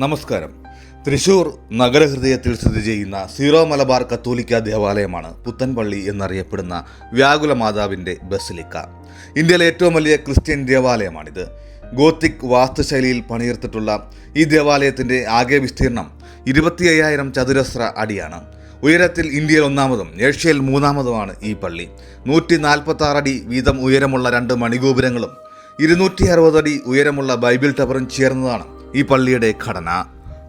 നമസ്കാരം. തൃശൂർ നഗരഹൃദയത്തിൽ സ്ഥിതി ചെയ്യുന്ന സീറോ മലബാർ കത്തോലിക്ക ദേവാലയമാണ് പുത്തൻപള്ളി എന്നറിയപ്പെടുന്ന വ്യാകുല മാതാവിന്റെ ബസിലിക്ക. ഇന്ത്യയിലെ ഏറ്റവും വലിയ ക്രിസ്ത്യൻ ദേവാലയമാണിത്. ഗോത്തിക് വാസ്തുശൈലിയിൽ പണിയെടുത്തിട്ടുള്ള ഈ ദേവാലയത്തിന്റെ ആകെ വിസ്തീർണം ഇരുപത്തി അയ്യായിരം ചതുരശ്ര അടിയാണ്. ഉയരത്തിൽ ഇന്ത്യയിൽ ഒന്നാമതും ഏഷ്യയിൽ മൂന്നാമതുമാണ് ഈ പള്ളി. നൂറ്റി നാൽപ്പത്തി അടി വീതം ഉയരമുള്ള രണ്ട് മണിഗോപുരങ്ങളും ഇരുന്നൂറ്റി അറുപതടി ഉയരമുള്ള ബൈബിൾ ടവറും ചേർന്നതാണ് ഈ പള്ളിയുടെ ഘടന.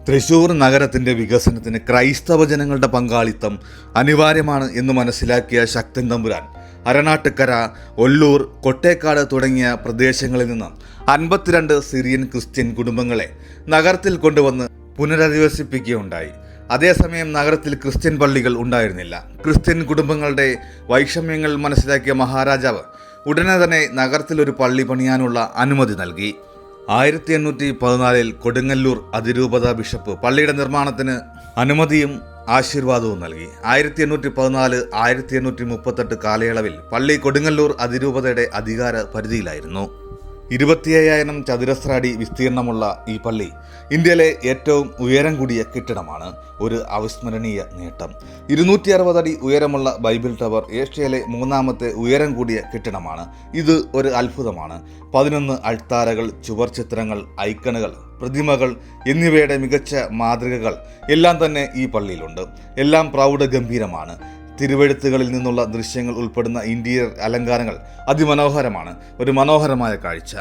തൃശൂർ നഗരത്തിന്റെ വികസനത്തിന് ക്രൈസ്തവ ജനങ്ങളുടെ പങ്കാളിത്തം അനിവാര്യമാണ് എന്ന് മനസ്സിലാക്കിയ ശക്തൻ തമ്പുരാൻ. അരനാട്ടുക്കര ഒല്ലൂർ കൊട്ടേക്കാട് തുടങ്ങിയ പ്രദേശങ്ങളിൽ നിന്ന് അൻപത്തിരണ്ട് സിറിയൻ ക്രിസ്ത്യൻ കുടുംബങ്ങളെ നഗരത്തിൽ കൊണ്ടുവന്ന് പുനരധിവസിപ്പിക്കുകയുണ്ടായി. അതേസമയം നഗരത്തിൽ ക്രിസ്ത്യൻ പള്ളികൾ ഉണ്ടായിരുന്നില്ല. ക്രിസ്ത്യൻ കുടുംബങ്ങളുടെ വൈഷമ്യങ്ങൾ മനസ്സിലാക്കിയ മഹാരാജാവ് ഉടനെ തന്നെ നഗരത്തിൽ ഒരു പള്ളി പണിയാനുള്ള അനുമതി നൽകി. ആയിരത്തി എണ്ണൂറ്റി പതിനാലിൽ കൊടുങ്ങല്ലൂർ അതിരൂപത ബിഷപ്പ് പള്ളിയുടെ നിർമ്മാണത്തിന് അനുമതിയും ആശീർവാദവും നൽകി. ആയിരത്തി എണ്ണൂറ്റി പതിനാല് ആയിരത്തി എണ്ണൂറ്റി മുപ്പത്തെട്ട് കാലയളവിൽ പള്ളി കൊടുങ്ങല്ലൂർ അതിരൂപതയുടെ അധികാര പരിധിയിലായിരുന്നു. ഇരുപത്തിയ്യായിരം ചതുരശ്ര അടി വിസ്തീർണമുള്ള ഈ പള്ളി ഇന്ത്യയിലെ ഏറ്റവും ഉയരം കൂടിയ കെട്ടിടമാണ് ഒരു അവിസ്മരണീയ നേട്ടം. ഇരുന്നൂറ്റി അറുപത് അടി ഉയരമുള്ള ബൈബിൾ ടവർ ഏഷ്യയിലെ മൂന്നാമത്തെ ഉയരം കൂടിയ കെട്ടിടമാണ്. ഇത് ഒരു അത്ഭുതമാണ്. പതിനൊന്ന് അൾത്താരകൾ ചുവർ ചിത്രങ്ങൾ ഐക്കണുകൾ പ്രതിമകൾ എന്നിവയുടെ മികച്ച മാതൃകകൾ എല്ലാം തന്നെ ഈ പള്ളിയിലുണ്ട്. എല്ലാം പ്രൗഢഗംഭീരമാണ്. തിരുവെഴുത്തുകളിൽ നിന്നുള്ള ദൃശ്യങ്ങൾ ഉൾപ്പെടുന്ന ഇന്റീരിയർ അലങ്കാരങ്ങൾ അതിമനോഹരമാണ്. ഒരു മനോഹരമായ കാഴ്ച.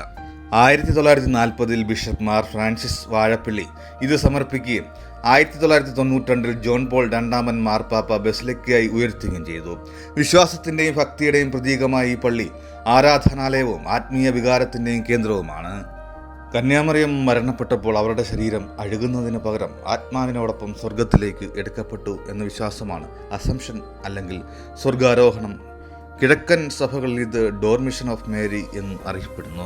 ആയിരത്തി തൊള്ളായിരത്തി നാൽപ്പതിൽ ബിഷപ്പ് മാർ ഫ്രാൻസിസ് വാഴപ്പള്ളി ഇത് സമർപ്പിക്കുകയും ആയിരത്തി തൊള്ളായിരത്തി തൊണ്ണൂറ്റി ജോൺ പോൾ രണ്ടാമൻ മാർപ്പാപ്പ ബസിലയ്ക്കായി ഉയർത്തുകയും ചെയ്തു. വിശ്വാസത്തിന്റെയും ഭക്തിയുടെയും പ്രതീകമായ ഈ പള്ളി ആരാധനാലയവും ആത്മീയ വികാരത്തിന്റെയും കേന്ദ്രവുമാണ്. കന്യാമറിയം മരണപ്പെട്ടപ്പോൾ അവരുടെ ശരീരം അഴുകുന്നതിന് പകരം ആത്മാവിനോടൊപ്പം സ്വർഗത്തിലേക്ക് എടുക്കപ്പെട്ടു എന്ന വിശ്വാസമാണ് അസംഷൻ അല്ലെങ്കിൽ സ്വർഗാരോഹണം. കിഴക്കൻ സഭകളിൽ ഇത് ഡോർമിഷൻ ഓഫ് മേരി എന്ന് അറിയപ്പെടുന്നു.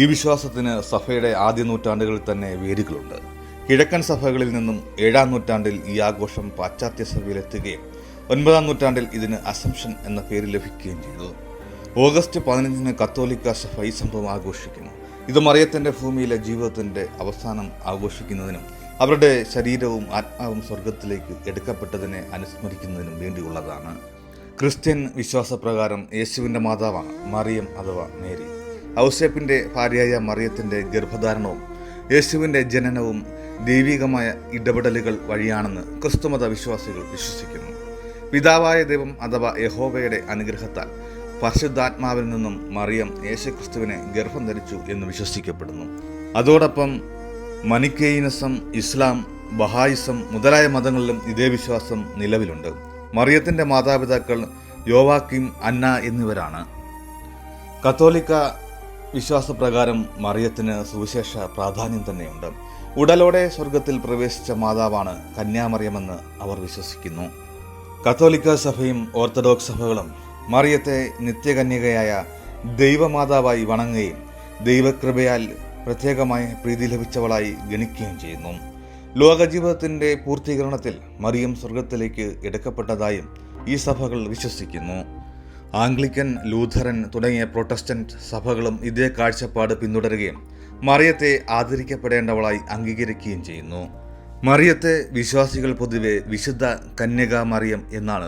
ഈ വിശ്വാസത്തിന് സഭയുടെ ആദ്യ നൂറ്റാണ്ടുകളിൽ തന്നെ വേരുകളുണ്ട്. കിഴക്കൻ സഭകളിൽ നിന്നും ഏഴാം നൂറ്റാണ്ടിൽ ഈ ആഘോഷം പാശ്ചാത്യ സഭയിലെത്തുകയും ഒൻപതാം നൂറ്റാണ്ടിൽ ഇതിന് അസംഷൻ എന്ന പേര് ലഭിക്കുകയും ചെയ്തു. ഓഗസ്റ്റ് പതിനഞ്ചിന് കത്തോലിക്ക സഭ ഈ സംഭവം ആഘോഷിക്കുന്നു. ഇത് മറിയത്തിന്റെ ഭൂമിയിലെ ജീവിതത്തിന്റെ അവസാനം ആഘോഷിക്കുന്നതിനും അവരുടെ ശരീരവും ആത്മാവും സ്വർഗത്തിലേക്ക് എടുക്കപ്പെട്ടതിനെ അനുസ്മരിക്കുന്നതിനും വേണ്ടിയുള്ളതാണ്. ക്രിസ്ത്യൻ വിശ്വാസപ്രകാരം യേശുവിന്റെ മാതാവാണ് മറിയം അഥവാ മേരി. ഔസേപ്പിന്റെ ഭാര്യയായ മറിയത്തിന്റെ ഗർഭധാരണവും യേശുവിന്റെ ജനനവും ദൈവികമായ ഇടപെടലുകൾ വഴിയാണെന്ന് ക്രിസ്തുമത വിശ്വാസികൾ വിശ്വസിക്കുന്നു. പിതാവായ ദൈവം അഥവാ യഹോവയുടെ അനുഗ്രഹത്താൽ പരിശുദ്ധാത്മാവിൽ നിന്നും മറിയം യേശുക്രിസ്തുവിനെ ഗർഭം ധരിച്ചു എന്ന് വിശ്വസിക്കപ്പെടുന്നു. അതോടൊപ്പം മനിക്കേയിനിസം ഇസ്ലാം ബഹായിസം മുതലായ മതങ്ങളിലും ഇതേ വിശ്വാസം നിലവിലുണ്ട്. മറിയത്തിന്റെ മാതാപിതാക്കൾ യോവാക്കിം അന്ന എന്നിവരാണ്. കത്തോലിക്ക വിശ്വാസപ്രകാരം മറിയത്തിന് സുവിശേഷ പ്രാധാന്യം തന്നെയുണ്ട്. ഉടലോടെ സ്വർഗത്തിൽ പ്രവേശിച്ച മാതാവാണ് കന്യാമറിയമെന്ന് അവർ വിശ്വസിക്കുന്നു. കത്തോലിക്ക സഭയും ഓർത്തഡോക്സ് സഭകളും മറിയത്തെ നിത്യകന്യകയായ ദൈവമാതാവായി വണങ്ങുകയും ദൈവകൃപയാൽ പ്രത്യേകമായി പ്രീതി ലഭിച്ചവളായി ഗണിക്കുകയും ചെയ്യുന്നു. ലോകജീവിതത്തിന്റെ പൂർത്തീകരണത്തിൽ മറിയം സ്വർഗത്തിലേക്ക് എടുക്കപ്പെട്ടതായും ഈ സഭകൾ വിശ്വസിക്കുന്നു. ആംഗ്ലിക്കൻ ലൂഥറൻ തുടങ്ങിയ പ്രൊട്ടസ്റ്റന്റ് സഭകളും ഇതേ കാഴ്ചപ്പാട് പിന്തുടരുകയും മറിയത്തെ ആദരിക്കപ്പെടേണ്ടവളായി അംഗീകരിക്കുകയും ചെയ്യുന്നു. മറിയത്തെ വിശ്വാസികൾ പൊതുവെ വിശുദ്ധ കന്യക മറിയം എന്നാണ്